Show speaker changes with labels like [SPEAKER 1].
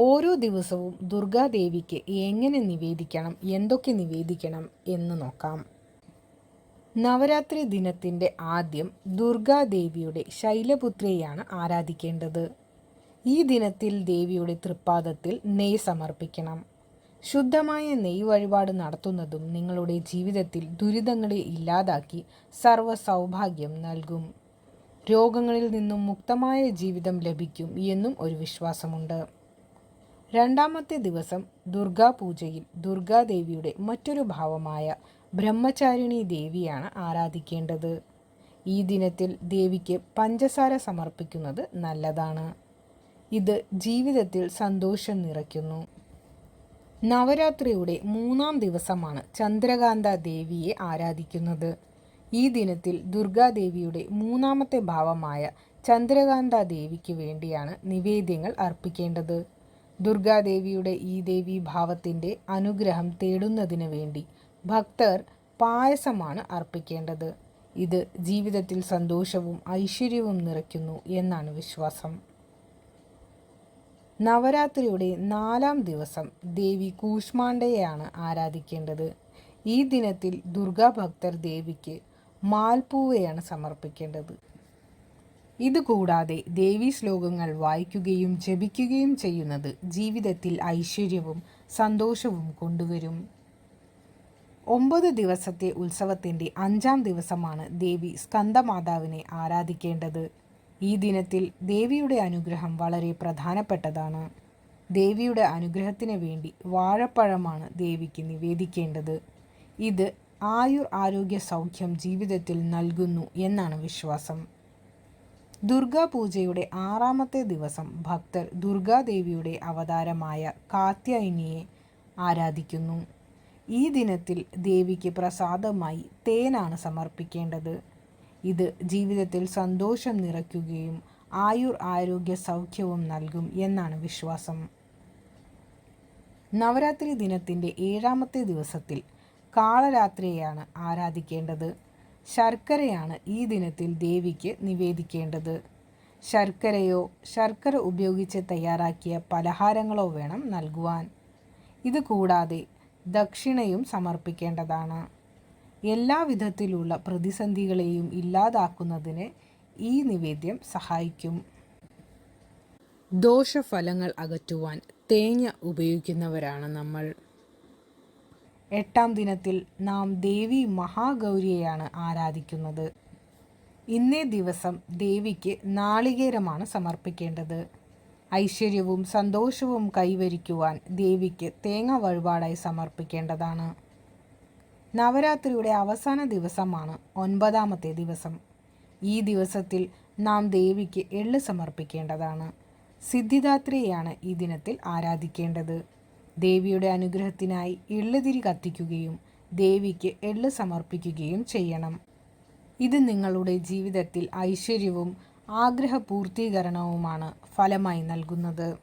[SPEAKER 1] ഓരോ ദിവസവും ദുർഗാദേവിക്ക് എങ്ങനെ നിവേദിക്കണം എന്തൊക്കെ നിവേദിക്കണം എന്ന് നോക്കാം. നവരാത്രി ദിനത്തിന്റെ ആദ്യം ദുർഗാദേവിയുടെ ശൈലപുത്രിയെയാണ് ആരാധിക്കേണ്ടത്. ഈ ദിനത്തിൽ ദേവിയുടെ തൃപ്പാദത്തിൽ നെയ് സമർപ്പിക്കണം. ശുദ്ധമായ നെയ് വഴിപാട് നടത്തുന്നതും നിങ്ങളുടെ ജീവിതത്തിൽ ദുരിതങ്ങളെ ഇല്ലാതാക്കി സർവ സൗഭാഗ്യം നൽകും. രോഗങ്ങളിൽ നിന്നും മുക്തമായ ജീവിതം ലഭിക്കും എന്നും ഒരു വിശ്വാസമുണ്ട്. രണ്ടാമത്തെ ദിവസം ദുർഗാപൂജയിൽ ദുർഗാദേവിയുടെ മറ്റൊരു ഭാവമായ ബ്രഹ്മചാരിണി ദേവിയാണ് ആരാധിക്കേണ്ടത്. ഈ ദിനത്തിൽ ദേവിക്ക് പഞ്ചസാര സമർപ്പിക്കുന്നത് നല്ലതാണ്. ഇത് ജീവിതത്തിൽ സന്തോഷം നിറയ്ക്കുന്നു. നവരാത്രിയുടെ മൂന്നാം ദിവസമാണ് ചന്ദ്രകാന്ത ദേവിയെ ആരാധിക്കുന്നത്. ഈ ദിനത്തിൽ ദുർഗാദേവിയുടെ മൂന്നാമത്തെ ഭാവമായ ചന്ദ്രകാന്ത ദേവിക്ക് വേണ്ടിയാണ് നിവേദ്യങ്ങൾ അർപ്പിക്കേണ്ടത്. ദുർഗാദേവിയുടെ ഈ ദേവി ഭാവത്തിന്റെ അനുഗ്രഹം തേടുന്നതിന് വേണ്ടി ഭക്തർ പായസമാണ് അർപ്പിക്കേണ്ടത്. ഇത് ജീവിതത്തിൽ സന്തോഷവും ഐശ്വര്യവും നിറയ്ക്കുന്നു എന്നാണ് വിശ്വാസം. നവരാത്രിയുടെ നാലാം ദിവസം ദേവി കൂഷ്മാണ്ഡയെയാണ് ആരാധിക്കേണ്ടത്. ഈ ദിനത്തിൽ ദുർഗാഭക്തർ ദേവിക്ക് മാൽപ്പൂവയാണ് സമർപ്പിക്കേണ്ടത്. ഇതുകൂടാതെ ദേവീ ശ്ലോകങ്ങൾ വായിക്കുകയും ജപിക്കുകയും ചെയ്യുന്നത് ജീവിതത്തിൽ ഐശ്വര്യവും സന്തോഷവും കൊണ്ടുവരും. ഒമ്പത് ദിവസത്തെ ഉത്സവത്തിന്റെ അഞ്ചാം ദിവസമാണ് ദേവി സ്കന്ദമാതാവിനെ ആരാധിക്കേണ്ടത്. ഈ ദിനത്തിൽ ദേവിയുടെ അനുഗ്രഹം വളരെ പ്രധാനപ്പെട്ടതാണ്. ദേവിയുടെ അനുഗ്രഹത്തിന് വേണ്ടി വാഴപ്പഴമാണ് ദേവിക്ക് നിവേദിക്കേണ്ടത്. ഇത് ആയുർ ആരോഗ്യ സൗഖ്യം ജീവിതത്തിൽ നൽകുന്നു എന്നാണ് വിശ്വാസം. ദുർഗാപൂജയുടെ ആറാമത്തെ ദിവസം ഭക്തർ ദുർഗാദേവിയുടെ അവതാരമായ കാത്യായനിയെ ആരാധിക്കുന്നു. ഈ ദിനത്തിൽ ദേവിക്ക് പ്രസാദമായി തേനാണ് സമർപ്പിക്കേണ്ടത്. ഇത് ജീവിതത്തിൽ സന്തോഷം നിറയ്ക്കുകയും ആയുർ ആരോഗ്യ സൗഖ്യവും നൽകും എന്നാണ് വിശ്വാസം. നവരാത്രി ദിനത്തിന്റെ ഏഴാമത്തെ ദിവസത്തിൽ കാളരാത്രിയെയാണ് ആരാധിക്കേണ്ടത്. ശർക്കരയാണ് ഈ ദിനത്തിൽ ദേവിക്ക് നിവേദിക്കേണ്ടത്. ശർക്കരയോ ശർക്കര ഉപയോഗിച്ച് തയ്യാറാക്കിയ പലഹാരങ്ങളോ വേണം നൽകുവാൻ. ഇത് കൂടാതെ ദക്ഷിണയും സമർപ്പിക്കേണ്ടതാണ്. എല്ലാ വിധത്തിലുള്ള പ്രതിസന്ധികളെയും ഇല്ലാതാക്കുന്നതിന് ഈ നിവേദ്യം സഹായിക്കും. ദോഷഫലങ്ങൾ അകറ്റുവാൻ തേങ്ങ ഉപയോഗിക്കുന്നവരാണ് നമ്മൾ. എട്ടാം ദിനത്തിൽ നാം ദേവി മഹാഗൗരിയെയാണ് ആരാധിക്കുന്നത്. ഇന്നേ ദിവസം ദേവിക്ക് നാളികേരമാണ് സമർപ്പിക്കേണ്ടത്. ഐശ്വര്യവും സന്തോഷവും കൈവരിക്കുവാൻ ദേവിക്ക് തേങ്ങ വഴിപാടായി സമർപ്പിക്കേണ്ടതാണ്. നവരാത്രിയുടെ അവസാന ദിവസമാണ് ഒൻപതാമത്തെ ദിവസം. ഈ ദിവസത്തിൽ നാം ദേവിക്ക് എള്ള് സമർപ്പിക്കേണ്ടതാണ്. സിദ്ധിദാത്രിയെയാണ് ഈ ദിനത്തിൽ ആരാധിക്കേണ്ടത്. ദേവിയുടെ അനുഗ്രഹത്തിനായി എള്ളുതിരി കത്തിക്കുകയും ദേവിക്ക് എള്ള് സമർപ്പിക്കുകയും ചെയ്യണം. ഇത് നിങ്ങളുടെ ജീവിതത്തിൽ ഐശ്വര്യവും ആഗ്രഹപൂർത്തീകരണവുമാണ് ഫലമായി നൽകുന്നത്.